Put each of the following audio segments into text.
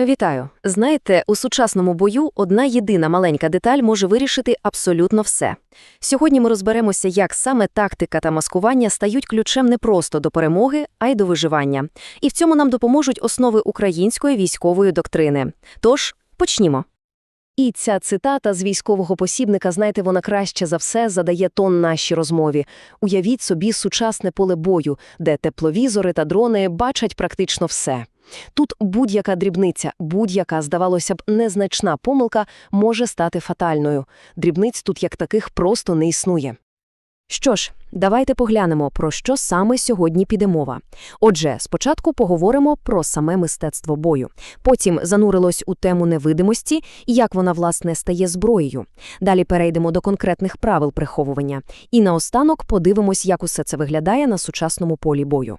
Вітаю. Знаєте, у сучасному бою одна єдина маленька деталь може вирішити абсолютно все. Сьогодні ми розберемося, як саме тактика та маскування стають ключем не просто до перемоги, а й до виживання. І в цьому нам допоможуть основи української військової доктрини. Тож, почнімо. І ця цитата з військового посібника, знаєте, вона краще за все задає тон нашій розмові. Уявіть собі сучасне поле бою, де тепловізори та дрони бачать практично все. Тут будь-яка дрібниця, будь-яка, здавалося б, незначна помилка може стати фатальною. Дрібниць тут як таких просто не існує. Що ж, давайте поглянемо, про що саме сьогодні піде мова. Отже, спочатку поговоримо про саме мистецтво бою. Потім занурилось у тему невидимості і як вона, власне, стає зброєю. Далі перейдемо до конкретних правил приховування. І наостанок подивимось, як усе це виглядає на сучасному полі бою.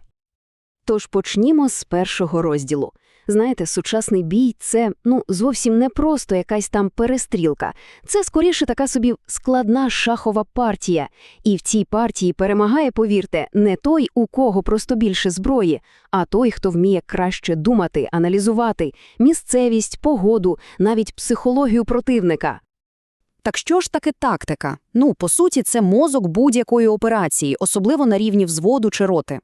Тож почнімо з першого розділу. Знаєте, сучасний бій це ну зовсім не просто якась там перестрілка. Це скоріше така собі складна шахова партія. І в цій партії перемагає, повірте, не той, у кого просто більше зброї, а той, хто вміє краще думати, аналізувати місцевість, погоду, навіть психологію противника. Так що ж таке тактика? Ну, по суті, це мозок будь-якої операції, особливо на рівні взводу чи роти.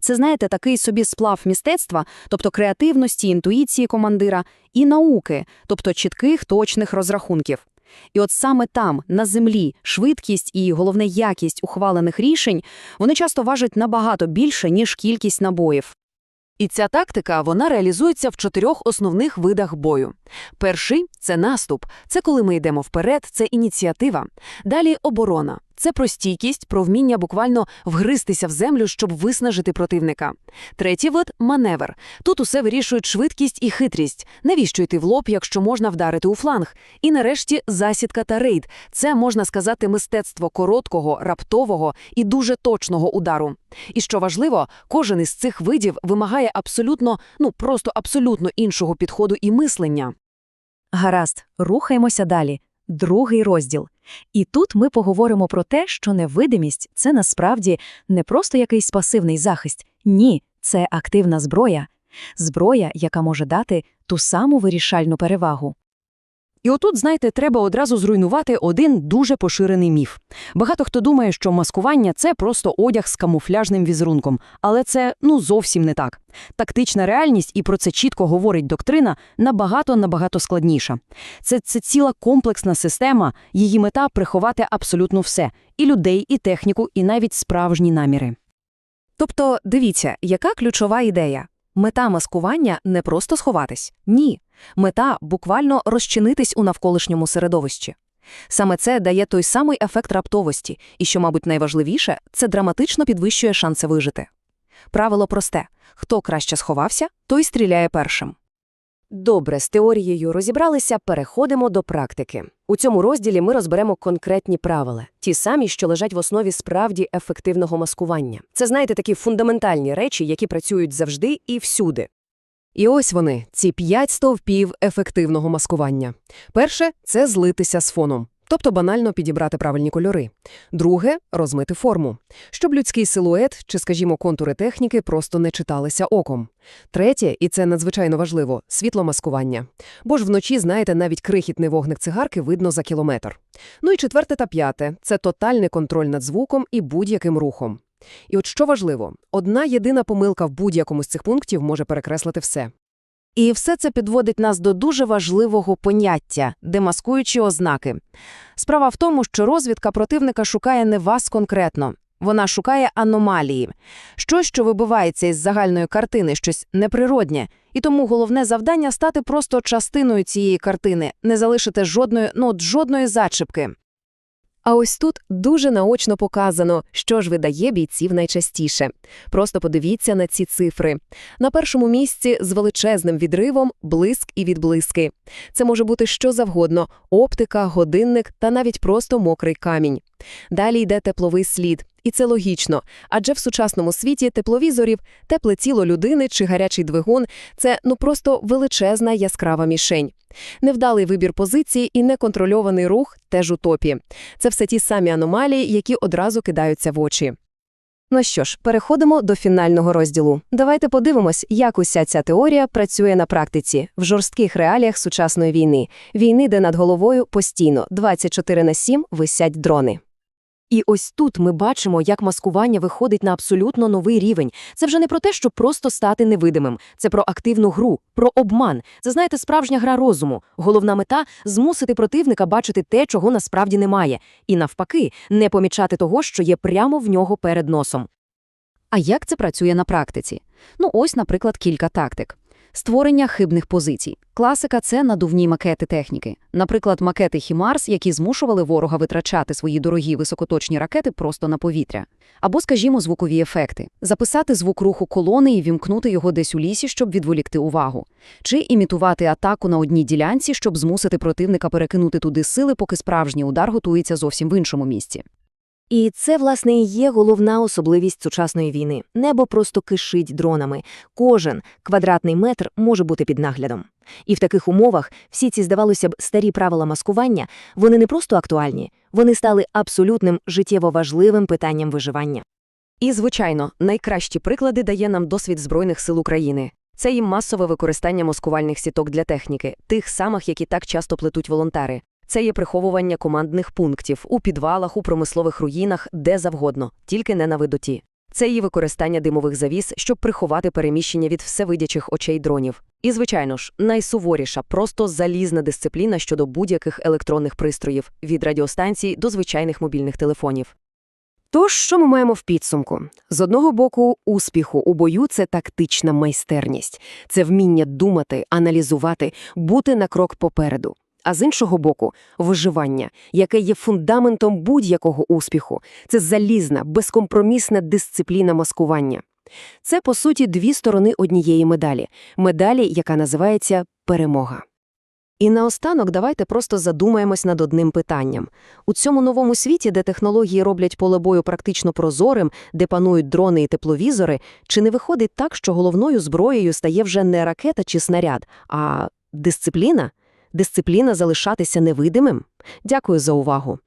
Це, знаєте, такий собі сплав мистецтва, тобто креативності, інтуїції командира, і науки, тобто чітких, точних розрахунків. І от саме там, на землі, швидкість і, головне, якість ухвалених рішень, вони часто важать набагато більше, ніж кількість набоїв. І ця тактика вона реалізується в чотирьох основних видах бою. Перший це наступ, це коли ми йдемо вперед, це ініціатива. Далі оборона. Це про стійкість, про вміння буквально вгристися в землю, щоб виснажити противника. Третій вид маневр. Тут усе вирішують швидкість і хитрість. Навіщо йти в лоб, якщо можна вдарити у фланг? І нарешті засідка та рейд. Це можна сказати мистецтво короткого, раптового і дуже точного удару. І що важливо, кожен із цих видів вимагає абсолютно, ну просто абсолютно іншого підходу і мислення. Гаразд, рухаємося далі. Другий розділ. І тут ми поговоримо про те, що невидимість це насправді не просто якийсь пасивний захист. Ні, це активна зброя. Зброя, яка може дати ту саму вирішальну перевагу. І отут, знаєте, треба одразу зруйнувати один дуже поширений міф. Багато хто думає, що маскування – це просто одяг з камуфляжним візерунком, але це, ну, зовсім не так. Тактична реальність, і про це чітко говорить доктрина, набагато-набагато складніша. Це, це ціла комплексна система, її мета – приховати абсолютно все – і людей, і техніку, і навіть справжні наміри. Тобто, дивіться, яка ключова ідея? Мета маскування не просто сховатись. Ні. Мета буквально розчинитись у навколишньому середовищі. Саме це дає той самий ефект раптовості, і, що, мабуть, найважливіше, це драматично підвищує шанси вижити. Правило просте – хто краще сховався, той стріляє першим. Добре, з теорією розібралися, переходимо до практики. У цьому розділі ми розберемо конкретні правила, ті самі, що лежать в основі справді ефективного маскування. Це, знаєте, такі фундаментальні речі, які працюють завжди і всюди. І ось вони, ці п'ять стовпів ефективного маскування. Перше – це злитися з фоном. Тобто банально підібрати правильні кольори. Друге – розмити форму, щоб людський силует чи, скажімо, контури техніки просто не читалися оком. Третє, і це надзвичайно важливо – світломаскування. Бо ж вночі, знаєте, навіть крихітний вогник цигарки видно за кілометр. Ну і четверте та п'яте – це тотальний контроль над звуком і будь-яким рухом. І от що важливо, одна єдина помилка в будь-якому з цих пунктів може перекреслити все. І все це підводить нас до дуже важливого поняття – демаскуючі ознаки. Справа в тому, що розвідка противника шукає не вас конкретно. Вона шукає аномалії. Щось, що вибивається із загальної картини, щось неприроднє. І тому головне завдання – стати просто частиною цієї картини, не залишити жодної, ну, жодної зачіпки. А ось тут дуже наочно показано, що ж видає бійців найчастіше. Просто подивіться на ці цифри. На першому місці з величезним відривом блиск і відблиски. Це може бути що завгодно – оптика, годинник та навіть просто мокрий камінь. Далі йде тепловий слід. І це логічно, адже в сучасному світі тепловізорів, тепле тіло людини чи гарячий двигун – це ну просто величезна яскрава мішень. Невдалий вибір позиції і неконтрольований рух – теж у топі. Це все ті самі аномалії, які одразу кидаються в очі. Ну що ж, переходимо до фінального розділу. Давайте подивимось, як уся ця теорія працює на практиці в жорстких реаліях сучасної війни. Війни, де над головою постійно 24 на 7 висять дрони. І ось тут ми бачимо, як маскування виходить на абсолютно новий рівень. Це вже не про те, щоб просто стати невидимим. Це про активну гру, про обман. Це, знаєте, справжня гра розуму. Головна мета – змусити противника бачити те, чого насправді немає. І навпаки, не помічати того, що є прямо в нього перед носом. А як це працює на практиці? Ну ось, наприклад, кілька тактик. Створення хибних позицій. Класика – це надувні макети техніки. Наприклад, макети «Хімарс», які змушували ворога витрачати свої дорогі високоточні ракети просто на повітря. Або, скажімо, звукові ефекти. Записати звук руху колони і вімкнути його десь у лісі, щоб відволікти увагу. Чи імітувати атаку на одній ділянці, щоб змусити противника перекинути туди сили, поки справжній удар готується зовсім в іншому місці. І це, власне, і є головна особливість сучасної війни. Небо просто кишить дронами. Кожен квадратний метр може бути під наглядом. І в таких умовах всі ці, здавалося б, старі правила маскування, вони не просто актуальні, вони стали абсолютним життєво важливим питанням виживання. І, звичайно, найкращі приклади дає нам досвід Збройних сил України. Це їм масове використання маскувальних сіток для техніки, тих самих, які так часто плетуть волонтери. Це є приховування командних пунктів у підвалах, у промислових руїнах, де завгодно, тільки не на видоті. Це її використання димових завіс, щоб приховати переміщення від всевидячих очей дронів. І, звичайно ж, найсуворіша, просто залізна дисципліна щодо будь-яких електронних пристроїв, від радіостанцій до звичайних мобільних телефонів. Тож, що ми маємо в підсумку? З одного боку, успіху у бою – це тактична майстерність. Це вміння думати, аналізувати, бути на крок попереду. А з іншого боку, виживання, яке є фундаментом будь-якого успіху. Це залізна, безкомпромісна дисципліна маскування. Це, по суті, дві сторони однієї медалі. Медалі, яка називається «перемога». І наостанок давайте просто задумаємось над одним питанням. У цьому новому світі, де технології роблять поле бою практично прозорим, де панують дрони і тепловізори, чи не виходить так, що головною зброєю стає вже не ракета чи снаряд, а дисципліна? Дисципліна залишатися невидимим? Дякую за увагу.